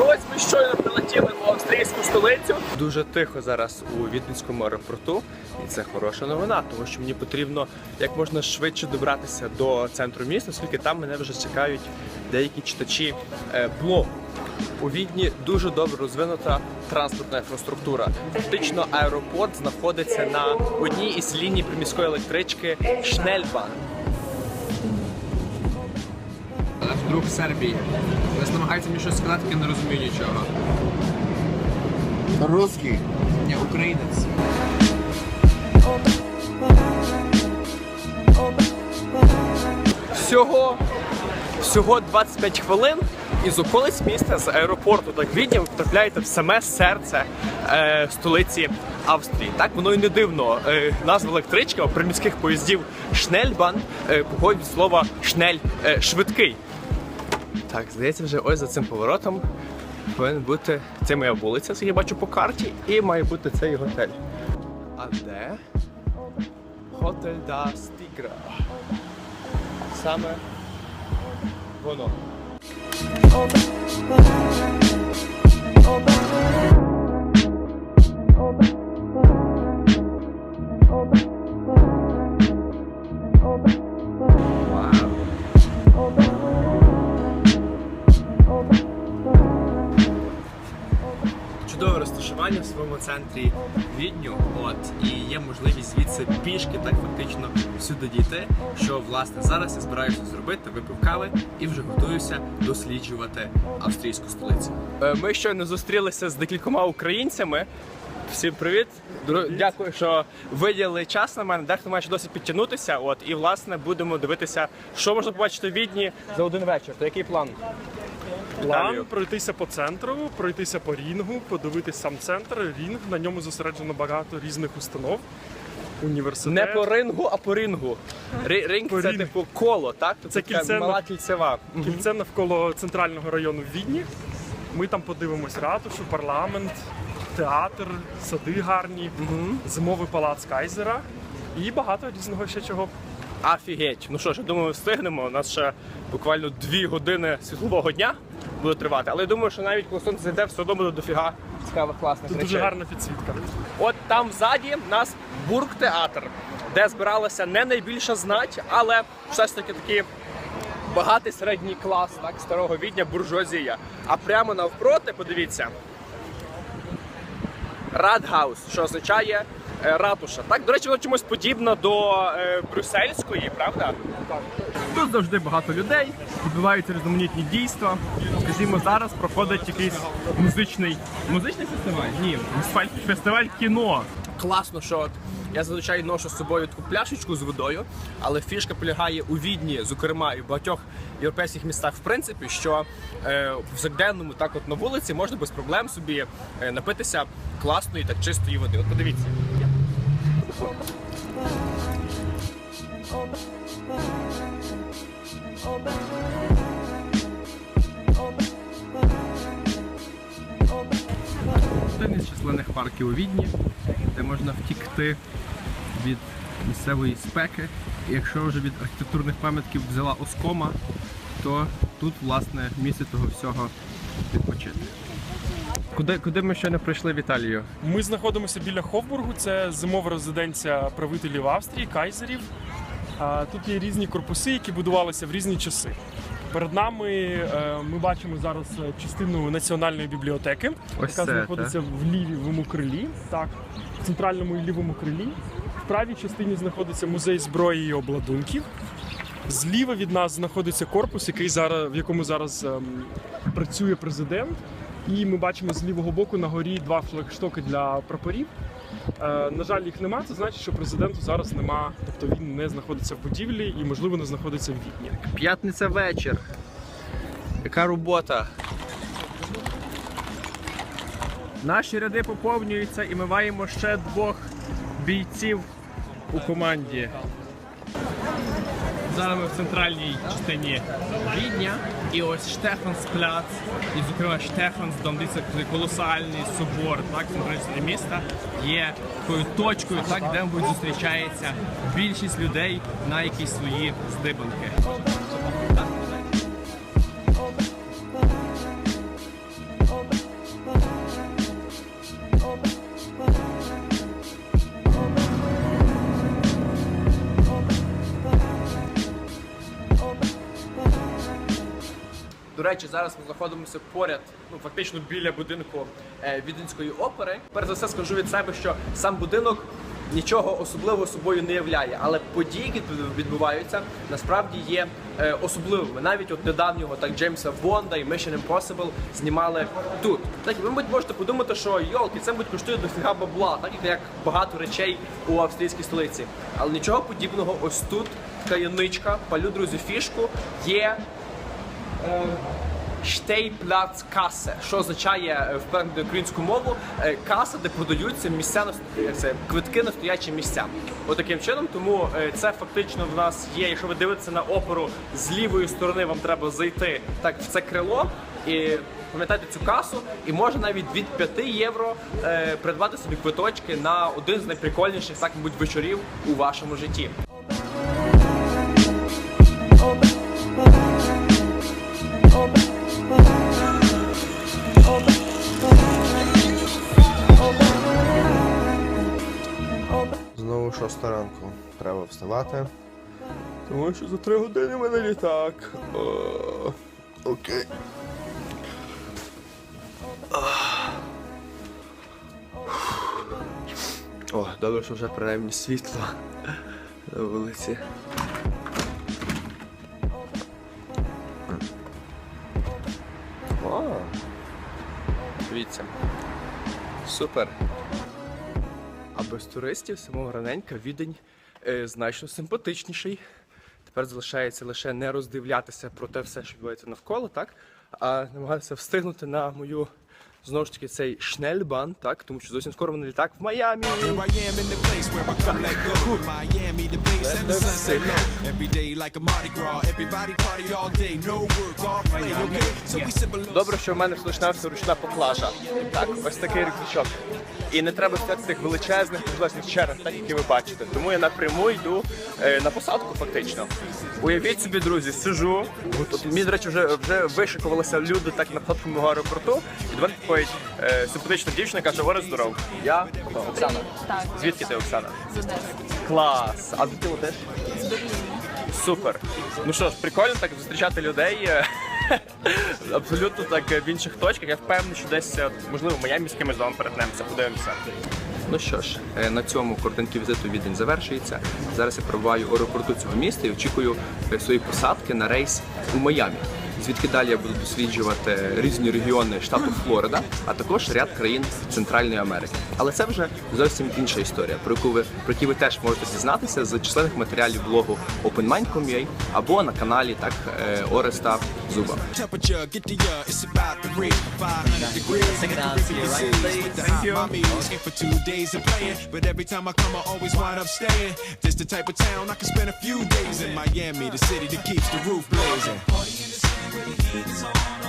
Ось ми щойно прилетіли в австрійську столицю. Дуже тихо зараз у Віденському аеропорту, і це хороша новина, тому що мені потрібно як можна швидше добратися до центру міста, оскільки там мене вже чекають деякі читачі е, блогу. У Відні дуже добре розвинута транспортна інфраструктура. Фактично, аеропорт знаходиться на одній із ліній приміської електрички Шнельбан. Друг Сербії. Він намагається мені щось сказати, я не розумію нічого. Русский. Ні, українець. Всього, всього 25 хвилин із околиць міста з аеропорту до Відня ви потрапляєте в саме серце е, столиці Австрії. Так воно і не дивно. Е, назва електрички або приміських поїздів Шнельбан е, походить від слова шнель е, швидкий. Так, здається, вже ось за цим поворотом повинен бути це моя вулиця, як я бачу по карті, і має бути цей готель. А де? Готель да Стігра. Саме воно. Чудове розташування в своєму центрі Відню. От і є можливість звідси пішки так фактично всюди дійти. Що власне зараз я збираюся зробити, випив кави і вже готуюся досліджувати австрійську столицю. Е, Ми щойно зустрілися з декількома українцями. Всім привіт! Дру- Дякую, що виділили час на мене. Дехто має ще досі підтягнутися. От і власне будемо дивитися, що можна побачити в Відні за один вечір. То який план? План пройтися по центру, пройтися по рінгу, подивитись сам центр. Рінг на ньому зосереджено багато різних установ. Університет. Не по рингу, а по рингу. Ри- Ринг По це рінгу. типу коло, так? Тобто Це така кільце мала на- кільцева. Мгм. Кільце навколо центрального району в Відні. Ми там подивимось ратушу, парламент, театр, сади гарні, зимовий палац Кайзера і багато різного ще чого. Офігеть. Ну що ж, я думаю, встигнемо. У нас ще буквально дві години світлового дня буде тривати. Але я думаю, що навіть коли сонце зайде, все одно буде дофіга цікавих класних Тут речей. дуже гарна підсвітка. От там ззаді в нас бургтеатр, де збиралася не найбільша знать, але все ж таки такий багатий середній клас так, старого відня буржуазія. А прямо навпроти, подивіться, Радгаус, що означає ратуша. Так, до речі, воно чомусь подібно до е, брюссельської, правда? Тут завжди багато людей, відбуваються різноманітні дійства. Скажімо, зараз проходить якийсь музичний музичний фестиваль? Ні, фестиваль- кіно. Класно, що я зазвичай ношу з собою таку пляшечку з водою, але фішка полягає у Відні, зокрема і в багатьох європейських містах, в принципі, що е, в повсякденному так от на вулиці можна без проблем собі е, напитися класної так чистої води. От подивіться. Один із численних парків у Відні, де можна втікти від місцевої спеки. І якщо вже від архітектурних пам'ятків взяла оскома, то тут власне місце того всього відпочити. Куди, куди ми ще не прийшли в Італію? Ми знаходимося біля Хофбургу, це зимова резиденція правителів Австрії, кайзерів. Тут є різні корпуси, які будувалися в різні часи. Перед нами е, ми бачимо зараз е, частину національної бібліотеки, Ось яка це, знаходиться в лівому крилі, так, в центральному і лівому крилі. В правій частині знаходиться музей зброї і обладунків. Зліва від нас знаходиться корпус, який зараз, в якому зараз ем, працює президент. І ми бачимо з лівого боку на горі два флагштоки для прапорів. Е, на жаль, їх нема. Це значить, що президенту зараз нема, тобто він не знаходиться в будівлі і, можливо, не знаходиться в Відні. П'ятниця вечір. Яка робота? Наші ряди поповнюються і ми маємо ще двох бійців у команді. Зараз ми в центральній частині Відня. І ось Штефанс-пляц, і зокрема Штефансдом, дивіться, це колосальний собор, так, центральної міста, є такою точкою, так, де мабуть, зустрічається більшість людей на якісь свої здибанки. До речі, зараз ми знаходимося поряд, ну фактично біля будинку е, Віденської опери. Перш за все скажу від себе, що сам будинок нічого особливого собою не являє, але події, які відбуваються, насправді є е, особливими. Навіть от недавнього так Джеймса Бонда і Mission Impossible знімали тут. Так ви мабуть, можете подумати, що йолки, це мабуть коштує дофіга бабла, так як багато речей у австрійській столиці. Але нічого подібного, ось тут таємничка, палю друзі фішку, є Штейплац касе, що означає е, в українську мову е, каса, де продаються місця на це квитки на стоячі місця. Отаким чином, тому е, це фактично в нас є. Якщо ви дивитеся на оперу з лівої сторони, вам треба зайти так в це крило і пам'ятати цю касу, і можна навіть від 5 євро е, придбати собі квиточки на один з найприкольніших так мабуть вечорів у вашому житті. Знову шоста ранку. Треба вставати. Тому що за три години в мене літак. О, окей. О, добре, що вже принаймні світло на вулиці. О, дивіться. Супер. А без туристів самого раненька відень е, значно симпатичніший. Тепер залишається лише не роздивлятися про те все, що відбувається навколо, так? А намагатися встигнути на мою знову ж таки цей шнельбан, так? Тому що зовсім скоро мене літак в Майамі. Добре, що в мене залишався ручна поклажа. Так, ось такий рюкзачок. І не треба стояти в тих величезних величезних черг, так які ви бачите. Тому я напряму йду е, на посадку, фактично. Уявіть собі, друзі, сижу. Тут мені, до речі, вже вже вишикувалися люди так на посадку мого аеропорту. І до мене підходить е, симпатична дівчина, каже, Оре здоров. Я Оксана. Так, Звідки ти, Оксана? з Одеси. Клас! А ти теж? Супер. Ну що ж, прикольно так зустрічати людей. е, Абсолютно так е, в інших точках. Я впевнений, що десь, е, можливо, в Майамі з кимось з вами перетнемося, подивимося. Ну що ж, е, на цьому коротенький візит у Відень завершується. Зараз я перебуваю у аеропорту цього міста і очікую е, своєї посадки на рейс у Майамі. Звідки далі я буду досліджувати різні регіони штату Флорида, а також ряд країн Центральної Америки. Але це вже зовсім інша історія, про яку ви про які ви теж можете дізнатися з численних матеріалів блогу OpenMind.com.ua або на каналі так е, Ореста Зуба. temperature. Get the uh, it's about to reach 500 degrees. Take it down to your right, please. The hot mommies in for two days of playing, but every time I come, I always wind up staying. This the type of town I can spend a few days in Miami, the city that keeps the roof blazing. when the heat is on.